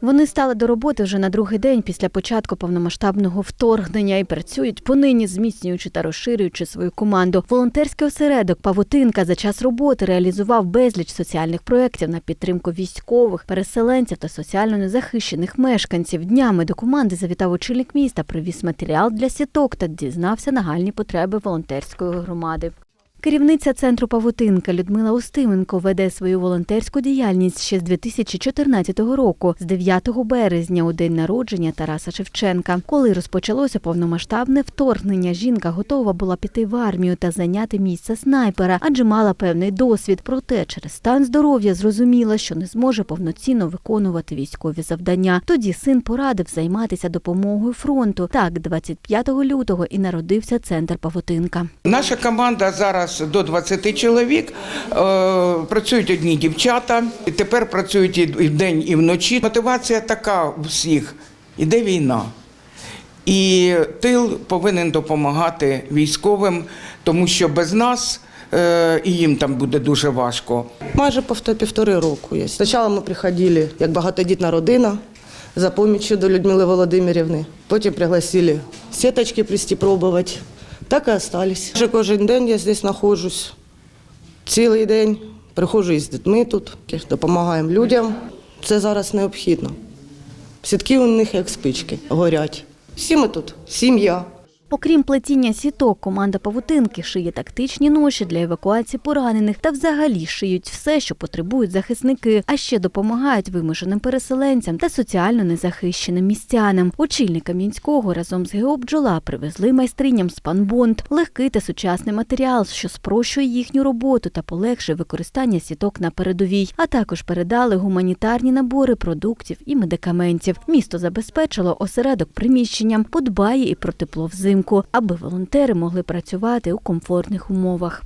Вони стали до роботи вже на другий день після початку повномасштабного вторгнення і працюють понині, зміцнюючи та розширюючи свою команду. Волонтерський осередок Павутинка за час роботи реалізував безліч соціальних проєктів на підтримку військових, переселенців та соціально незахищених мешканців. Днями до команди завітав очільник міста, привіз матеріал для сіток та дізнався нагальні потреби волонтерської громади. Керівниця центру Павутинка Людмила Устименко веде свою волонтерську діяльність ще з 2014 року, з 9 березня, у день народження Тараса Шевченка. Коли розпочалося повномасштабне вторгнення, жінка готова була піти в армію та зайняти місце снайпера, адже мала певний досвід. Проте через стан здоров'я зрозуміла, що не зможе повноцінно виконувати військові завдання. Тоді син порадив займатися допомогою фронту. Так, 25 лютого і народився центр Павутинка. Наша команда зараз до 20 чоловік. Е, Працюють одні дівчата. І тепер працюють і вдень, і вночі. Мотивація така у всіх. Іде війна. І тил повинен допомагати військовим, тому що без нас е, і їм там буде дуже важко. Майже півтори року є. Спочатку ми приходили як багатодітна родина за поміччю до Людмили Володимирівни. Потім пригласили сіточки плести пробувати. Так і остались. Вже кожен день я здесь знаходжусь. Цілий день. Приходжу із дітьми тут, допомагаємо людям. Це зараз необхідно. Сітки у них як спички горять. Всі ми тут, сім'я. Окрім плетіння сіток, команда павутинки шиє тактичні ноші для евакуації поранених та взагалі шиють все, що потребують захисники, а ще допомагають вимушеним переселенцям та соціально незахищеним містянам. Очільник Кам'янського разом з ГЕО «Бджола» привезли майстриням спанбонд, легкий та сучасний матеріал, що спрощує їхню роботу та полегшує використання сіток на передовій. А також передали гуманітарні набори продуктів і медикаментів. Місто забезпечило осередок приміщенням, подбає і про тепло взимку, аби волонтери могли працювати у комфортних умовах.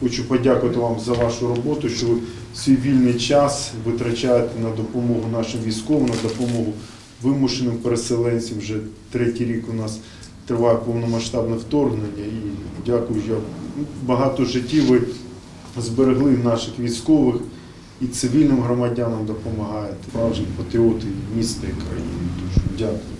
Хочу подякувати вам за вашу роботу, що ви свій вільний час витрачаєте на допомогу нашим військовим, на допомогу вимушеним переселенцям. Вже третій рік у нас триває повномасштабне вторгнення. І дякую, що багато життів ви зберегли наших військових і цивільним громадянам допомагаєте. Справжні патріоти міста і країни. Дуже дякую.